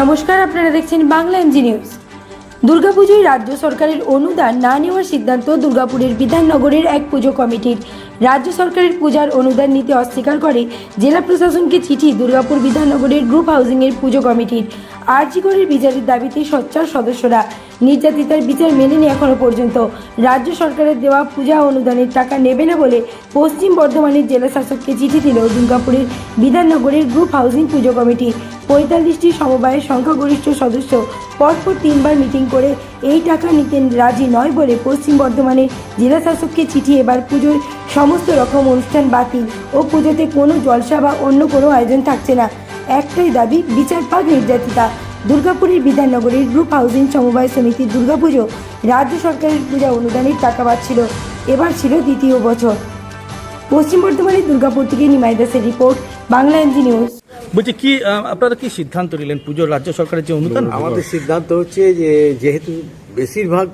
নমস্কার, আপনারা দেখছেন বাংলা এমজি নিউজ দুর্গাপুজোয় রাজ্য সরকারের অনুদান না নেওয়ার সিদ্ধান্ত দুর্গাপুরের বিধাননগরের এক পুজো কমিটির। রাজ্য সরকারের পূজার অনুদান নিতে অস্বীকার করে জেলা প্রশাসনকে চিঠি দুর্গাপুর বিধাননগরের গ্রুপ হাউজিংয়ের পুজো কমিটির আর্জিগড়ের বিচারের দাবিতে সোচ্চার সদস্যরা নির্যাতিতার বিচার মেলেনি এখনও পর্যন্ত। রাজ্য সরকারের দেওয়া পূজা অনুদানের টাকা নেবে না বলে পশ্চিম বর্ধমানের জেলা শাসককে চিঠি দিল দুর্গাপুরের বিধাননগরের গ্রুপ হাউজিং পুজো কমিটি। পঁয়তাল্লিশটি সমবায়ের সংখ্যাগরিষ্ঠ সদস্য পরপর তিনবার মিটিং করে এই টাকা নিতে রাজি নয় বলে পশ্চিম বর্ধমানের জেলা শাসককে চিঠি এবার পুজোর সমস্ত রকম অনুষ্ঠান বাতিল ও পুজোতে কোনো জলসা বা অন্য কোনো আয়োজন থাকছে না। একটাই দাবি বিচার পাক নির্যাতিতা। দুর্গাপুরের বিধাননগরের গ্রুপ হাউজিং সমবায় সমিতির দুর্গাপুজো রাজ্য সরকারের পূজা অনুদানের টাকা পাচ্ছিল এবার ছিল দ্বিতীয় বছর। পশ্চিম বর্ধমানের দুর্গাপুর থেকে নিমাই দাসের রিপোর্ট বাংলা এমজি নিউজ। বলছি কি আপনারা কি সিদ্ধান্ত নিলেন পুজোর রাজ্য সরকারের যে অনুদান? আমাদের সিদ্ধান্ত হচ্ছে যে যেহেতু বেশিরভাগ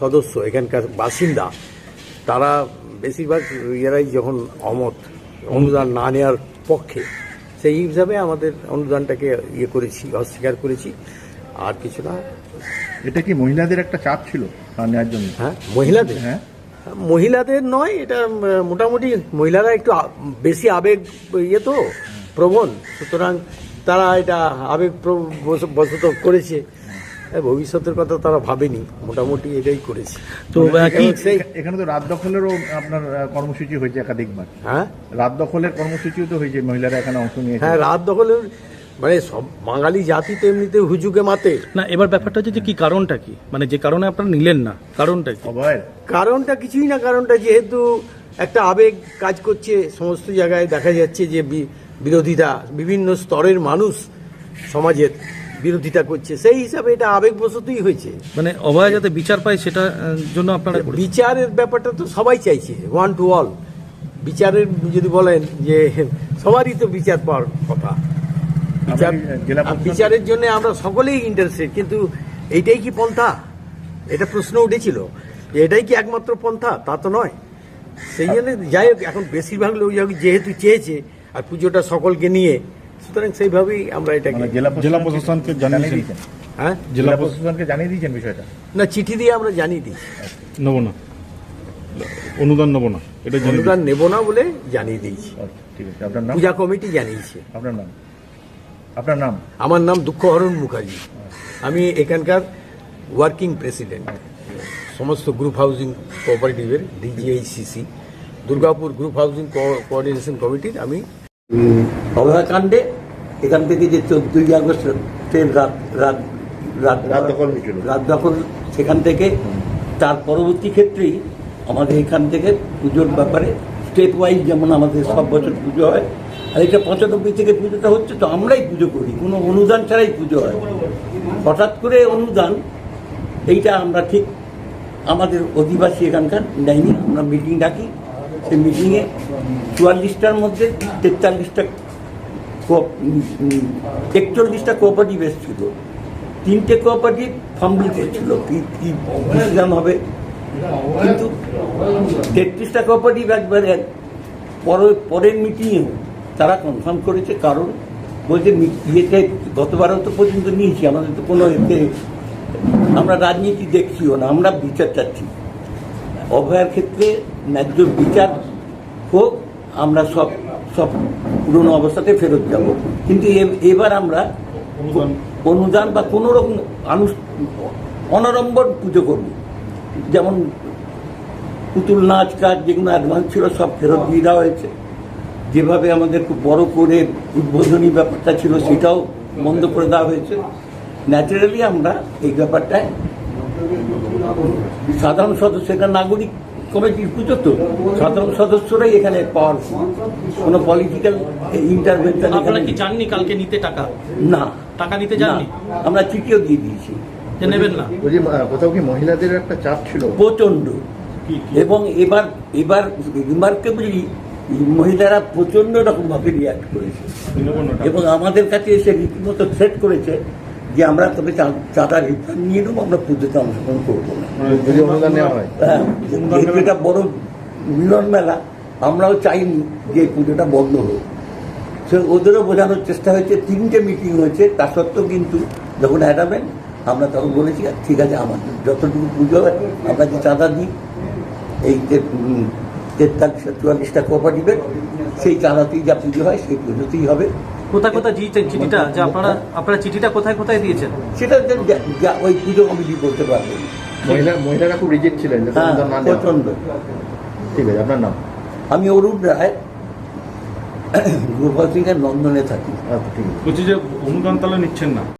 সদস্য এখানকার বাসিন্দা তারা বেশিরভাগ ইয়েরাই যখন অমত অনুদান না নেওয়ার পক্ষে সেই হিসাবে আমাদের অনুদানটাকে ইয়ে করেছি অস্বীকার করেছি আর কিছু না। এটা কি মহিলাদের একটা চাপ ছিল নেওয়ার জন্য? হ্যাঁ মহিলাদের? হ্যাঁ। মহিলাদের নয় এটা মোটামুটি মহিলারা একটু বেশি আবেগ ইয়ে তো প্রবণ। সুতরাং তারা এটা আবেগ বশত করেছে। হ্যাঁ, ভবিষ্যতের কথা তারা ভাবেনি মোটামুটি এটাই করেছে। তো সেই এখানে তো রাত দখলেরও আপনার কর্মসূচি হয়েছে একাধিকবার। হ্যাঁ? রাত দখলের কর্মসূচিও তো হয়েছে মহিলারা এখানে অংশ নিয়েছে। হ্যাঁ রাত দখলের মানে সব বাঙালি জাতি তো এমনিতে হুজুকে মাতে। না এবার ব্যাপারটা হচ্ছে যে কি কারণটা কি? মানে যে কারণে আপনারা নিলেন না কারণটা কি? কারণটা কিছুই না কারণটা যেহেতু একটা আবেগ কাজ করছে সমস্ত জায়গায় দেখা যাচ্ছে যে বি- বিরোধিতা বিভিন্ন স্তরের মানুষ সমাজের বিরোধিতা করছে। সেই হিসাবে এটা আবেগ আবেগবশতই হয়েছে। মানে অভয়া যাতে বিচার পায় সেটা জন্য আপনারা বিচারের ব্যাপারটা তো সবাই চাইছে ওয়ান টু অল বিচারের যদি বলেন যে সবারই তো বিচার পাওয়ার কথা। বিচারের জন্য আমরা সকলেই ইন্টারেস্টেড কিন্তু এইটাই কি পন্থা? এটা প্রশ্ন উঠেছিল। যে এটাই কি একমাত্র পন্থা? তা তো নয়। সেই জন্য যাই হোক এখন বেশিরভাগ লোক যেহেতু চেয়েছে আর পুজোটা সকলকে নিয়ে সুতরাং সেইভাবেই আমরা এটাকে মানে জেলা প্রশাসনকে জানিয়ে দিয়েছেন। হ্যাঁ? জেলা প্রশাসনকে জানিয়ে দিয়েছেন বিষয়টা? না চিঠি দিয়ে আমরা জানিয়ে দিই। নেব না। অনুদান নেব না। এটা অনুদান নেব না বলে জানিয়ে দিয়েছি। ঠিক আছে। আপনার নাম? পূজা কমিটি জানিয়েছে। আপনার নাম? আপনার নাম? আমার নাম দুঃখহরণ মুখার্জি। আমি এখানকার ওয়ার্কিং প্রেসিডেন্ট সমস্ত group housing কোঅপারেটিভের DGICC Durgapur group housing coordination কমিটির আমি অভয়াকাণ্ডে এখান থেকে যে চোদ্দই আগস্ট ট্রেন রাত রাত রাত রাত দখল রাত দখল সেখান থেকে। তার পরবর্তী ক্ষেত্রেই আমাদের এখান থেকে পুজোর ব্যাপারে স্টেট ওয়াইজ যেমন আমাদের সব বছর পুজো হয় আর এটা পঁচানব্বই থেকে পুজোটা হচ্ছে তো আমরাই পুজো করি কোনো অনুদান ছাড়াই পুজো হয়। হঠাৎ করে অনুদান এইটা আমরা ঠিক আমাদের অধিবাসী এখানকার নেয়নি আমরা মিটিং ডাকি। সেই মিটিংয়ে চুয়াল্লিশটার মধ্যে তেতাল্লিশটা একচল্লিশটা কোঅপারেটিভ এসেছিল। তিনটে কোঅপারেটিভ ফার্মবিল করছিল। কি কি ডিসিশন হবে? কিন্তু তেত্রিশটা কোঅপারেটিভ একবারে পরের পরের মিটিংয়ে তারা কনফার্ম করেছে। কারণ বলছে ইয়েতে গতবারও তো পর্যন্ত নিয়েছি, আমাদের তো কোনো এতে আমরা রাজনীতি দেখছিও না, আমরা বিচার চাচ্ছি। অভয়ার ক্ষেত্রে ন্যায্য বিচার হোক আমরা সব সব পুরনো অবস্থাতে ফেরত যাব। কিন্তু এবার আমরা অনুদান। বা কোনো রকম আনুষ অনাড়ম্বর পুজো করব। যেমন পুতুল নাচ কাজ যেগুলো অ্যাডভান্স ছিল সব ফেরত দিয়ে দেওয়া হয়েছে। যেভাবে আমাদের খুব বড় করে উদ্বোধনী ব্যাপারটা ছিল সেটাও বন্ধ করে দেওয়া হয়েছে। ন্যাচারালি আমরা এই ব্যাপারটায় সাধারণ সদস্য এটা নাগরিক কমিটির পুজো তো। সাধারণ সদস্যরাই এখানে পাওয়ারফুল কোনো পলিটিক্যাল ইন্টারভেনশন আপনারা কি জাননি কালকে নিতে টাকা? না। টাকা নিতে। জাননি আমরা চিঠিও দিয়ে দিয়েছি। যে নেবেন না। কোথাও কি মহিলাদের একটা চাপ ছিল? প্রচণ্ড এবং এবার এবার রিমার্কেবলি মহিলারা প্রচণ্ড রকম ভাবে রিয়াক্ট করেছে এবং আমাদের কাছে এসে রীতিমতো থ্রেট করেছে। যে আমরা তবে চা- চাঁদা রিফান্ড নিয়ে নেব আমরা পুজোতে অংশগ্রহণ করব না। নেওয়া হয়। হ্যাঁ, যেহেতু এটা বড় মিলন মেলা আমরাও চাই যে পুজোটা বন্ধ হোক। সে ওদেরও বোঝানোর চেষ্টা হয়েছে তিনটে মিটিং হয়েছে তা সত্ত্বেও কিন্তু যখন হারাবেন আমরা তখন বলেছি ঠিক আছে আমাদের যতটুকু পুজো হয় আমরা যে চাঁদা দিই এই যে উম, তেতাল্লিশ চুয়াল্লিশটা কোঅপারেটিভের সেই চাঁদাতেই যা পুজো হয় সেই পুজোতেই হবে। কোথায় কোথায় দিয়েছেন চিঠিটা যে আপনারা আপনারা চিঠিটা কোথায় কোথায় দিয়েছেন? সেটা ওই পুজো কমিটি করতে পারবে। মহিলা মহিলারা খুব রিজেক্ট ছিলেন হ্যাঁ। প্রচণ্ড ঠিক আছে আপনার নাম? আমি অরুণ রায় গ্রুপ সিং এর নন্দনে থাকি। আচ্ছা ঠিক আছে। বলছি যে অনুদান তাহলে নিচ্ছেন না।